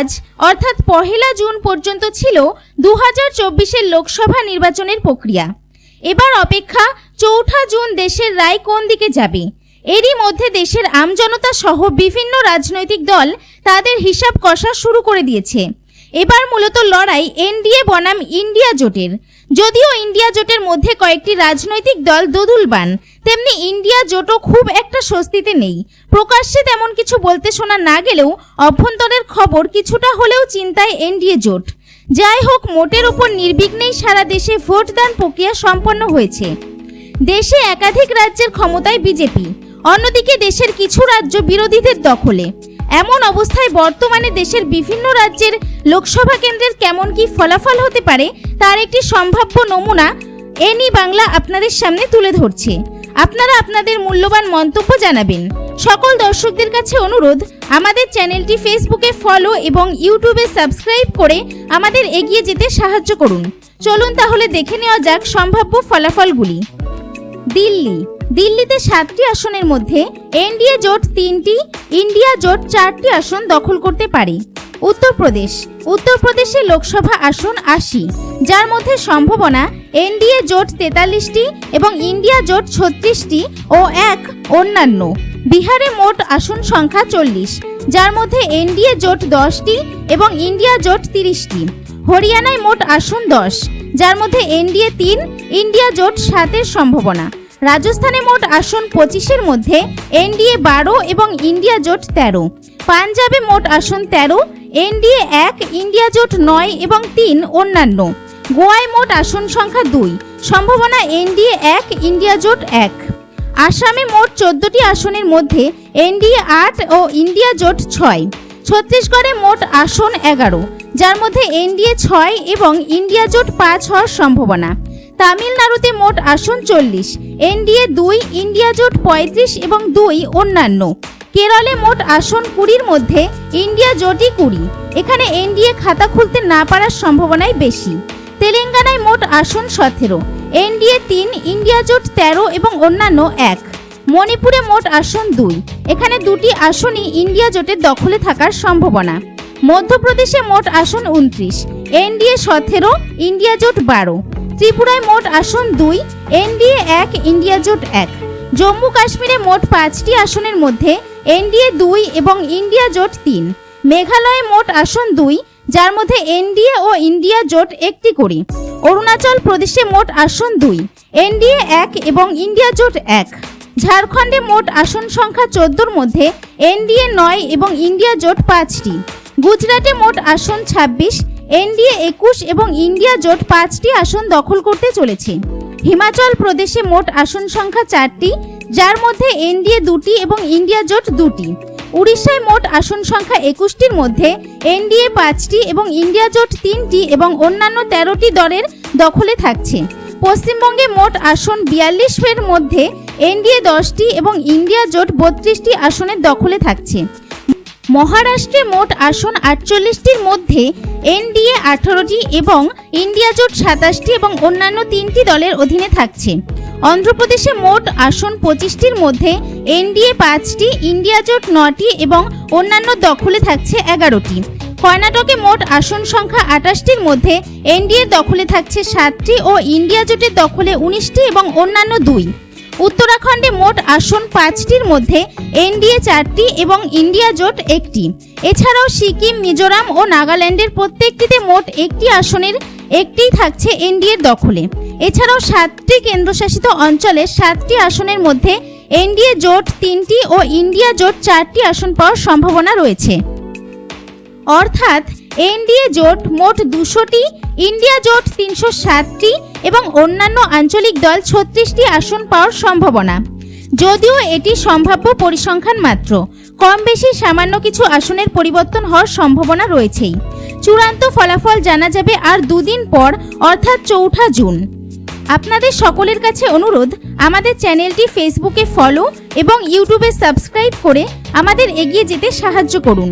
আজ, অর্থাৎ পহেলা জুন পর্যন্ত ছিল দু হাজার চব্বিশের লোকসভা নির্বাচনের প্রক্রিয়া। এবার অপেক্ষা চৌঠা জুন দেশের রায় কোন দিকে যাবে? এরই মধ্যে দেশের আমজনতা সহ বিভিন্ন রাজনৈতিক দল তাদের হিসাব কষা শুরু করে দিয়েছে। এবার মূলত লড়াই এনডিএ বনাম ইন্ডিয়া জোটের। যদিও ইন্ডিয়া জোটের মধ্যে কয়েকটি রাজনৈতিক দল দোদুলবান, তেমনি ইন্ডিয়া জোটও খুব একটা স্বস্তিতে নেই। প্রকাশ্যে তেমন কিছু বলতে শোনা না গেলেও অভ্যন্তরের খবর কিছুটা হলেও চিন্তায় এনডিএ জোট। যাই হোক, মোটের উপর নির্বিঘ্নেই সারা দেশে ভোটদান প্রক্রিয়া সম্পন্ন হয়েছে। দেশে একাধিক রাজ্যের ক্ষমতায় বিজেপি, অন্যদিকে দেশের কিছু রাজ্য বিরোধীদের দখলে। এমন অবস্থায় বর্তমানে দেশের বিভিন্ন রাজ্যের লোকসভা কেন্দ্রের কেমন কি ফলাফল হতে পারে, তার একটি সম্ভাব্য নমুনা এনি বাংলা আপনাদের সামনে তুলে ধরছে। আপনারা আপনাদের মূল্যবান মন্তব্য জানাবেন। সকল দর্শকদের কাছে অনুরোধ, আমাদের চ্যানেলটি ফেসবুকে ফলো এবং ইউটিউবে সাবস্ক্রাইব করে আমাদের এগিয়ে যেতে সাহায্য করুন। চলুন তাহলে দেখে নেওয়া যাক সম্ভাব্য ফলাফলগুলি। দিল্লি। দিল্লিতে সাতটি আসনের মধ্যে এনডিএ জোট তিনটি, ইন্ডিয়া জোট চারটি আসন দখল করতে পারে। উত্তরপ্রদেশ। উত্তরপ্রদেশে লোকসভা আসন আশি, যার মধ্যে সম্ভাবনা এনডিএ জোট তেতাল্লিশটি এবং ইন্ডিয়া জোট ছত্রিশটি ও এক অন্যান্য। বিহারে মোট আসন সংখ্যা চল্লিশ, যার মধ্যে এনডিএ জোট দশটি এবং ইন্ডিয়া জোট তিরিশটি। হরিয়ানায় মোট আসন দশ যার মধ্যে এনডিএ তিন, ইন্ডিয়া জোট সাতের সম্ভাবনা। রাজস্থানে মোট আসন পঁচিশের মধ্যে এনডিএ বারো এবং ইন্ডিয়া জোট তেরো। পাঞ্জাবে মোট আসন তেরো, এনডিএ এক, ইন্ডিয়া জোট নয় এবং তিন অন্যান্য। গোয়ায় মোট আসন সংখ্যা দুই, সম্ভাবনা এনডিএ এক, ইন্ডিয়া জোট এক। আসামে মোট চোদ্দটি আসনের মধ্যে এনডিএ আট ও ইন্ডিয়া জোট ছয়। ছত্তিশগড়ে মোট আসন এগারো। যার মধ্যে এনডিএ ছয় এবং ইন্ডিয়া জোট পাঁচ হওয়ার সম্ভাবনা। তামিলনাড়ুতে মোট আসন চল্লিশ, এনডিএ দুই, ইন্ডিয়া জোট পঁয়ত্রিশ এবং দুই অন্যান্য। কেরলে মোট আসন কুড়ির মধ্যে ইন্ডিয়া জোটই কুড়ি। এখানে এনডিএ খাতা খুলতে না পারার সম্ভাবনাই বেশি। তেলেঙ্গানায় মোট আসন সতেরো, এনডিএ তিন, ইন্ডিয়া জোট তেরো এবং অন্যান্য এক। মণিপুরে মোট আসন দুই। এখানে দুটি আসনই ইন্ডিয়া জোটের দখলে থাকার সম্ভাবনা। মধ্যপ্রদেশে মোট আসন উনত্রিশ, এনডিএ সতেরো, ইন্ডিয়া জোট বারো, ত্রিপুরায় মোট আসন দুই, এনডিএ এক, ইন্ডিয়া জোট এক। জম্মু কাশ্মীরে মোট পাঁচটি আসনের মধ্যে এনডিএ দুই এবং ইন্ডিয়া জোট তিন। মেঘালয়ে মোট আসন দুই, যার মধ্যে এনডিএ ও ইন্ডিয়া জোট একটি করে। অরুণাচল প্রদেশে মোট আসন দুই, এনডিএ এক এবং ইন্ডিয়া জোট এক। ঝাড়খণ্ডে মোট আসন সংখ্যা চোদ্দোর মধ্যে এনডিএ নয় এবং ইন্ডিয়া জোট পাঁচটি। গুজরাটে মোট আসন ছাব্বিশ, এনডিএ একুশ এবং ইন্ডিয়া জোট পাঁচটি আসন দখল করতে চলেছে। হিমাচল প্রদেশে মোট আসন সংখ্যা চারটি, যার মধ্যে এনডিএ দুটি এবং ইন্ডিয়া জোট দুটি। উড়িষ্যায় মোট আসন সংখ্যা একুশটির মধ্যে এনডিএ পাঁচটি এবং ইন্ডিয়া জোট তিনটি এবং অন্যান্য তেরোটি দলের দখলে থাকছে। পশ্চিমবঙ্গে মোট আসন বিয়াল্লিশের মধ্যে এনডিএ দশটি এবং ইন্ডিয়া জোট বত্রিশটি আসনের দখলে থাকছে। মহারাষ্ট্রে মোট আসন আটচল্লিশটির মধ্যে এনডিএ আঠারোটি এবং ইন্ডিয়া জোট সাতাশটি এবং অন্যান্য তিনটি দলের অধীনে থাকছে। অন্ধ্রপ্রদেশে মোট আসন পঁচিশটির মধ্যে এনডিএ পাঁচটি, ইন্ডিয়া জোট নটি এবং অন্যান্য দখলে থাকছে এগারোটি। কর্ণাটকে মোট আসন সংখ্যা আটাশটির মধ্যে এনডিএর দখলে থাকছে সাতটি ও ইন্ডিয়া জোটের দখলে উনিশটি এবং অন্যান্য দুই। উত্তরাখণ্ডে মোট আসন পাঁচটির মধ্যে এনডিএ চারটি এবং ইন্ডিয়া জোট একটি। এছাড়াও সিকিম, মিজোরাম ও নাগাল্যান্ডের প্রত্যেকটিতে মোট একটি আসনের একটিই থাকছে এনডিএর দখলে। এছাড়াও সাতটি কেন্দ্রশাসিত অঞ্চলে সাতটি আসনের মধ্যে এনডিএ জোট তিনটি ও ইন্ডিয়া জোট চারটি আসন পাওয়ার সম্ভাবনা রয়েছে। অর্থাৎ এনডিএ জোট মোট দুশোটি, ইন্ডিয়া জোট তিনশো সাতটি এবং অন্যান্য আঞ্চলিক দল ছত্রিশটি আসন পাওয়ার সম্ভাবনা। যদিও এটি সম্ভাব্য পরিসংখ্যান মাত্র কম বেশি সামান্য কিছু আসনের পরিবর্তন হওয়ার সম্ভাবনা রয়েছেই। চূড়ান্ত ফলাফল জানা যাবে আর দুদিন পর, অর্থাৎ চৌঠা জুন। আপনাদের সকলের কাছে অনুরোধ, আমাদের চ্যানেলটি ফেসবুকে ফলো এবং ইউটিউবে সাবস্ক্রাইব করে আমাদের এগিয়ে যেতে সাহায্য করুন।